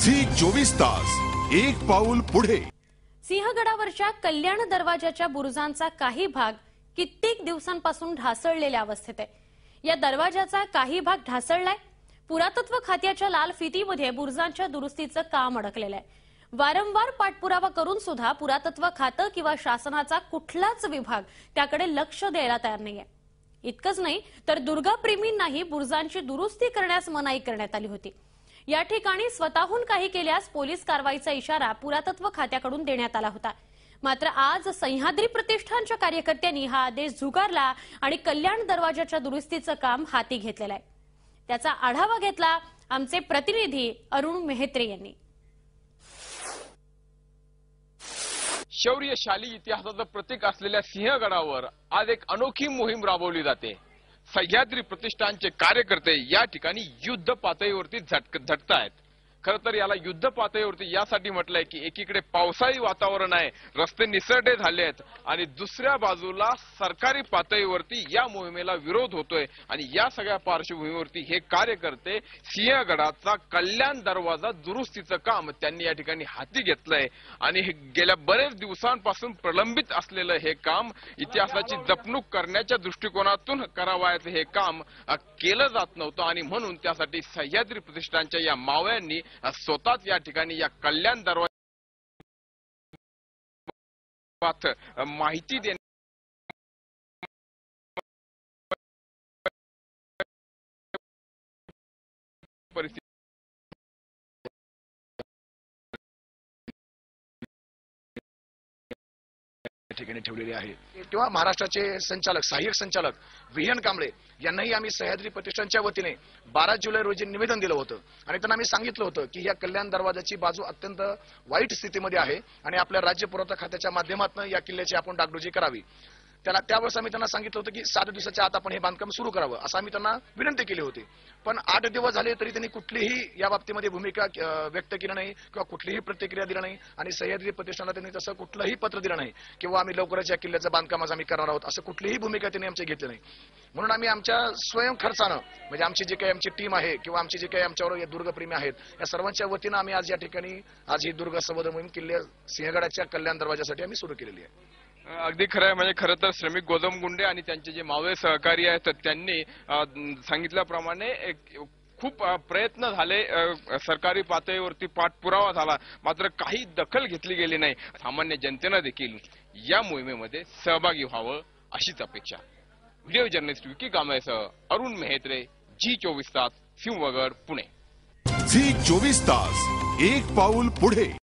Zee चोवीस तास एक पाऊल पुढे. सिंहगडावरच्या कल्याण दरवाजाच्या बुरुजांचा काही भाग कित्येक दिवसांपासून ढासळलेल्या अवस्थेत आहे. या दरवाजाचा काही भाग ढासळलाय. पुरातत्व खात्याच्या लाल फितीमध्ये बुरुजांच्या दुरुस्तीचं काम अडकलेलं आहे. वारंवार पाठपुरावा करून सुद्धा पुरातत्व खातं किंवा शासनाचा कुठलाच विभाग त्याकडे लक्ष द्यायला तयार नाहीये. इतकंच नाही तर दुर्गाप्रेमींनाही बुरुजांची दुरुस्ती करण्यास मनाई करण्यात आली होती. या ठिकाणी स्वतःहून काही केल्यास पोलीस कारवाईचा इशारा पुरातत्व खात्याकडून देण्यात आला होता. मात्र आज सह्याद्री प्रतिष्ठानच्या कार्यकर्त्यांनी हा आदेश झुगारला आणि कल्याण दरवाजाच्या दुरुस्तीचं काम हाती घेतलेलं आहे. त्याचा आढावा घेतला आमचे प्रतिनिधी अरुण मेहत्रे यांनी. शौर्यशाली इतिहासाचं प्रतीक असलेल्या सिंहगडावर आज एक अनोखी मोहीम राबवली जाते. सह्याद्री प्रतिष्ठानचे कार्यकर्ते या ठिकाणी युद्ध पातळीवरती झटक झटतायत. खरं तर याला युद्ध पातळीवरती यासाठी म्हटलंय की एकीकडे पावसाळी वातावरण आहे रस्ते निसरडे झाले आहेत आणि दुसऱ्या बाजूला सरकारी पातळीवरती या मोहिमेला विरोध होतोय आणि या सगळ्या पार्श्वभूमीवरती हे कार्यकर्ते सिंहगडाचा कल्याण दरवाजा दुरुस्तीचं काम त्यांनी या ठिकाणी हाती घेतलंय. आणि हे गेल्या बरेच दिवसांपासून प्रलंबित असलेलं हे काम इतिहासाची जपणूक करण्याच्या दृष्टिकोनातून करावयाचं हे काम केलं जात नव्हतं आणि म्हणून त्यासाठी सह्याद्री प्रतिष्ठानच्या या मावळ्यांनी स्वतःच या ठिकाणी या कल्याण दरवाजा माहिती देण्या या ठिकाणी ठेवलेली आहे. तेव्हा महाराष्ट्राचे संचालक सहाय्यक संचालक विहन कांबळे यांनाही आम्ही सह्याद्री प्रतिष्ठानच्या वतीने बारा जुलै रोजी निवेदन दिलं होतं. आणि त्यांना आम्ही सांगितलं होतं की या कल्याण दरवाजाची बाजू अत्यंत वाईट स्थितीमध्ये आहे आणि आपल्या राज्य पुरवठा खात्याच्या माध्यमातून या किल्ल्याची आपण डागडुजी करावी. त्याला त्यावेळेस आम्ही त्यांना सांगितलं होतं की सात दिवसाच्या आत आपण हे बांधकाम सुरू करावं असं आम्ही त्यांना विनंती केली होती. पण आठ दिवस झाले तरी त्यांनी कुठलीही या बाबतीमध्ये भूमिका व्यक्त केली नाही किंवा कुठलीही प्रतिक्रिया दिली नाही आणि सह्याद्री प्रतिष्ठानला त्यांनी तसं कुठलंही पत्र दिलं नाही किंवा आम्ही लवकरच या किल्ल्याचं बांधकाम आज आम्ही करणार आहोत असं कुठलीही भूमिका त्यांनी आमची घेतली नाही. म्हणून आम्ही आमच्या स्वयं खर्चानं म्हणजे आमची जी काही आमची टीम आहे किंवा आमची जी काही आमच्यावर या दुर्गप्रेमी आहेत या सर्वांच्या वतीनं आम्ही आज या ठिकाणी आज ही दुर्ग संवर्धन मोहीम किल्ले सिंहगडाच्या कल्याण दरवाजासाठी आम्ही सुरू केलेली आहे. अगदी खरं आहे. म्हणजे खरं तर श्रमिक गोदम गुंडे आणि त्यांचे जे मावळे सहकारी आहेत त्यांनी सांगितल्याप्रमाणे एक खूप प्रयत्न झाले. सरकारी पातळीवरती पाठपुरावा झाला. मात्र काही दखल घेतली गेली नाही. सामान्य जनतेनं देखील या मोहिमेमध्ये सहभागी व्हावं अशीच अपेक्षा. व्हिडिओ जर्नलिस्ट विकी कांबळेसह अरुण मेहत्रे जी चोवीस तास सिंहगड पुणे. झी चोवीस तास एक पाऊल पुढे.